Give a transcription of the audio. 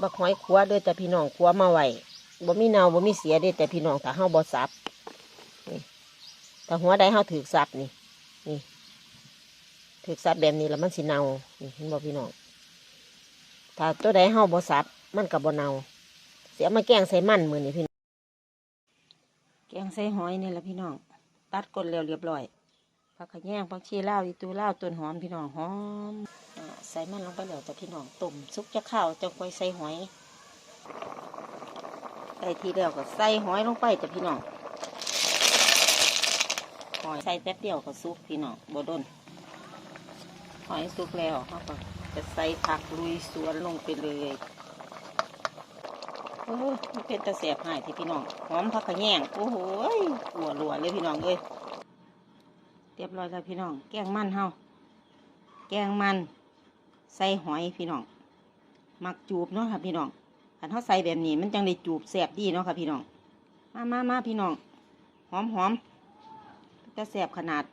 บักหอยขัวเด้อแต่พี่น้องขัวมาไว้บ่มีเนาบ่มีเสียด้อแต่พี่น้องถ้าเฮาบ่สับนี่ถ้าหัวใดเฮาถือสับนี่ นี่ถือสับแบบนี้แล้วมันสิเนานี่เห็นบ่พี่น้องถ้าตัวใดเฮาบ่สับมันก็บ่เนาเสียมาแกงใส่มันมือนี้พี่น้องแกงใส่หอยนี่แหละพี่น้อง ตัดก้นแล้วเรียบร้อยผักขะแยงผักชีลาวอีตูลาวต้นหอมพี่น้องหอม ใส่มันลงไปแล้วแต่พี่น้องต้มซุกจะข้าวจะค่อยใส่หอยใส่ทีเดียวก็ใส่หอยลงไปจ้ะพี่น้องหอยใส่แป๊บเดียวก็สุกพี่น้องบดนหอยสุกแล้วเขาก็จะใส่ผักลุยสวนลงไปเลยโอ้มันเป็นตะเสียบหายที่พี่น้องหอมผักขะแยงโอ้โหหัวรัวเลยพี่น้องเอ้ยเรียบร้อยแล้วพี่น้อง แกงมันเฮาแกงมัน ใส่หอยพี่น้องมักจูบเนาะค่ะพี่น้องคันเขาใส่แบบนี้ มันจังได้จูบแสบดีเนาะค่ะพี่น้อง มามามาพี่น้อง หอมหอมจะแสบขนาด